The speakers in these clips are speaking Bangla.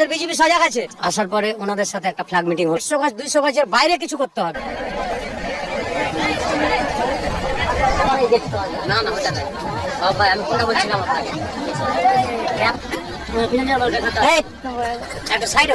আমাদের বিজেপি সজাগ আছে। আসার পরে ওনাদের সাথে একটা ফ্ল্যাগ মিটিং একশো গাছ দুইশো গাছের বাইরে কিছু করতে হবে। না না এই, একটা সাইডে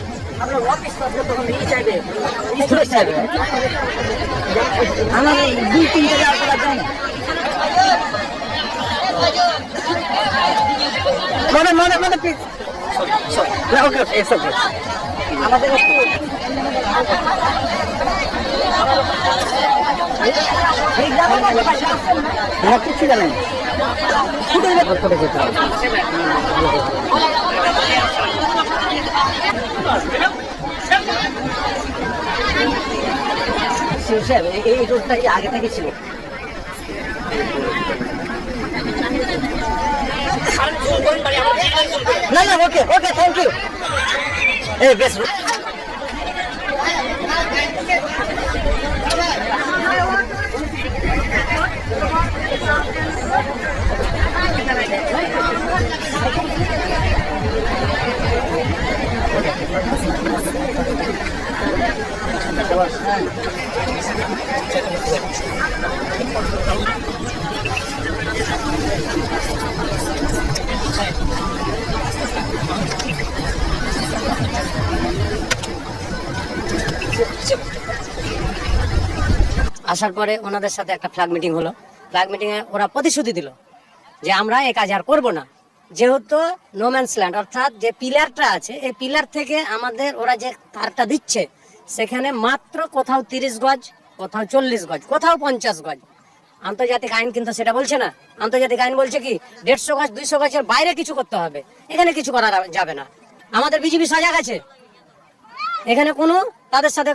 আমাদের দুই তিনটে যাওয়ার যায় না। মনে মনে মনে প্লিজ ওকে ওকে এসব আমাদের হ্যাঁ কিছু জানেন ফুটে করে যেতে এই রোডটা আগে থেকে ছিল। না না ওকে ওকে থ্যাংক ইউ এই বেশ। আসার পরে ওনাদের সাথে একটা ফ্ল্যাগ মিটিং হলো। ফ্ল্যাগ মিটিং এ ওরা প্রতিশ্রুতি দিল যে আমরা এই কাজ আর করব না। যেহেতু নোম্যান্স ল্যান্ড অর্থাৎ যে পিলারটা আছে, এই পিলার থেকে আমাদের ওরা যে তারটা দিচ্ছে, সেখানে মাত্র কোথাও তিরিশ গজ কোথাও চল্লিশ গজ, কোথাও পঞ্চাশ গজ। আন্তর্জাতিক আইন কিন্তু সেটা বলছে না। আন্তর্জাতিক আইন বলছে কি, দেড়শো গাছ দুইশো গাছের বাইরে কিছু করতে হবে। এখানে কিছু করা যাবে না। আমাদের বিজেপি সজাগ আছে। এখানে কোনো তাদের সাথে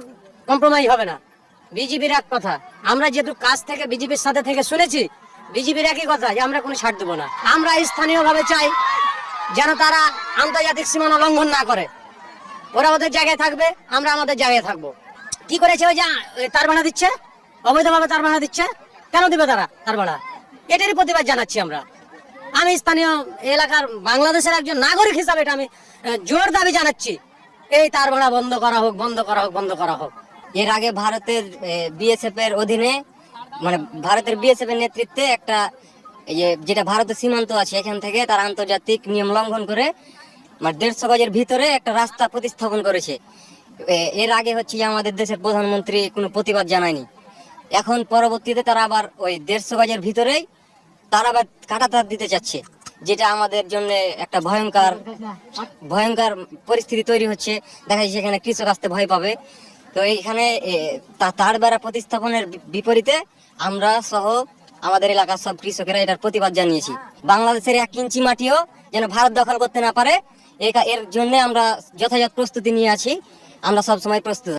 কম্প্রোমাইজ হবে না। বিজেপির এক কথা, আমরা যেহেতু কাজ থেকে বিজেপির সাথে থেকে শুনেছি, বিজেপির একই কথা যে আমরা কোনো ছাড় দেবো না। আমরা স্থানীয়ভাবে চাই যেন তারা আন্তর্জাতিক সীমানা লঙ্ঘন না করে। ওরা ওদের জায়গায় থাকবে, আমরা আমাদের জায়গায় থাকব। কি করেছে ওই যে তার ভাড়া দিচ্ছে? অবৈধভাবে তার ভাড়া দিচ্ছে? কেন দিবে তারা তার ভাড়া এটারই প্রতিবাদ জানাচ্ছি আমরা। আমি স্থানীয় এলাকার বাংলাদেশের একজন নাগরিক হিসাবে এটা আমি জোর দাবি জানাচ্ছি। এই তার ভাড়া বন্ধ করা হোক, বন্ধ করা হোক, বন্ধ করা হোক। এর আগে ভারতের বিএসএফ এর অধীনে মানে ভারতের বিএসএফ এর নেতৃত্বে একটা যেটা ভারতের সীমান্ত আছে, এখান থেকে তার আন্তর্জাতিক নিয়ম লঙ্ঘন করে মানে দেড়শো গজের ভিতরে একটা রাস্তা প্রতিস্থাপন করেছে। এর আগে হচ্ছে আমাদের দেশের প্রধানমন্ত্রী কোনো প্রতিবাদ জানায়নি। এখন পরবর্তীতে তারা আবার ওই দেড়শো গজের ভিতরেই তারা আবার কাটাতার দিতে চাচ্ছে, যেটা আমাদের জন্য একটা ভয়ঙ্কর ভয়ঙ্কর পরিস্থিতি তৈরি হচ্ছে। দেখা যাচ্ছে সেখানে কৃষক আসতে ভয় পাবে। তো এইখানে তার বেড়া প্রতিস্থাপনের বিপরীতে আমরা সহ আমাদের এলাকার সব কৃষকেরা এটার প্রতিবাদ জানিয়েছি। বাংলাদেশের এক ইঞ্চি মাটিও যেন ভারত দখল করতে না পারে এর জন্য আমরা যথাযথ প্রস্তুতি নিয়ে আছি। আমরা সব সময় প্রস্তুত